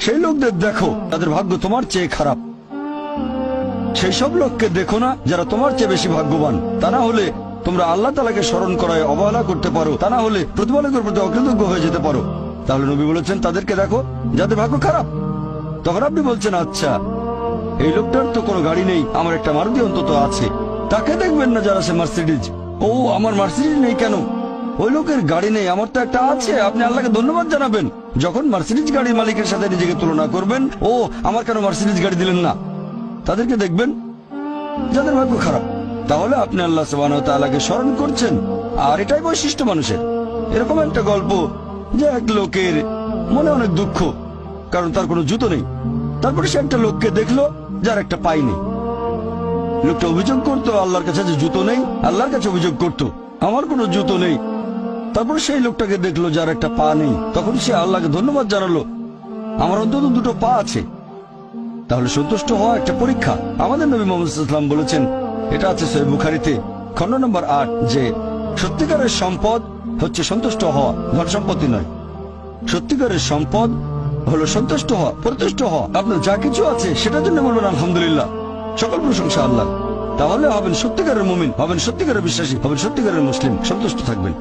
সেই লোকদের দেখো তাদের ভাগ্য তোমার চেয়ে খারাপ। সেই সব লোককে দেখো না, যারা তোমার চেয়ে বেশি ভাগ্যবান। তা না হলে তোমরা আল্লাহ তালাকে স্মরণ করায় অবহেলা করতে পারো। তা না হলে প্রতিপালকের প্রতি অকৃতজ্ঞ হয়ে যেতে পারো। তাহলে নবী বলেছেন, তাদেরকে দেখো, যাদের ভাগ্য খারাপ। তখন আপনি বলছেন আচ্ছা এই লোকটার তো কোনো গাড়ি নেই, আমার একটা মারুতি অন্তত আছে। তাকে দেখবেন না যারা সে মার্সিডিজ? ও, আমার মার্সিডিজ নেই কেন? ওই লোকের গাড়ি নেই, আমার তো একটা আছে। আপনি আল্লাহকে ধন্যবাদ জানাবেন। যখন মার্সিডিজ গাড়ির মালিকের সাথে নিজেকে তুলনা করবেন, ও আমার কেন মার্সিডিজ গাড়ি দিলেন না? তাদেরকে দেখবেন, যাদের ভাগ্য খারাপ। তাহলে আপনি আল্লাহ সুবাহকে স্মরণ করছেন। আর এটাই বৈশিষ্ট্য মানুষের। এরকম একটা গল্প যে এক লোকের মনে অনেক দুঃখ, কারণ তার কোনো জুতো নেই। তারপরে সে একটা লোককে দেখল, যার একটা পাই নেই। লোকটা অভিযোগ করতো, আল্লাহর কাছে যে জুতো নেই, আল্লাহর কাছে অভিযোগ করতো, আমার কোনো জুতো নেই। তারপর সেই লোকটাকে দেখল যার একটা পা নেই। তখন সে আল্লাহকে ধন্যবাদ জানালো, আমার অন্তত দুটো পা আছে। তাহলে সন্তুষ্ট হওয়া একটা পরীক্ষা। আমাদের নবী মোহাম্মদ বলেছেন, এটা আছে সৈয় বুখারিতে, খণ্ড নম্বর আট, যে সত্যিকারের সম্পদ হচ্ছে সন্তুষ্ট হওয়া, ধন সম্পত্তি নয়। সত্যিকারের সম্পদ হলো সন্তুষ্ট হওয়া প্রতুষ্ট হওয়া। আপনার যা কিছু আছে, সেটার জন্য বলবেন, আলহামদুলিল্লাহ। সকল প্রশংসা আল্লাহ তাহলে হবেন সত্যিকারের মুমিন, হবেন সত্যিকারের বিশ্বাসী, হবেন সত্যিকারের মুসলিম, সন্তুষ্ট থাকবেন।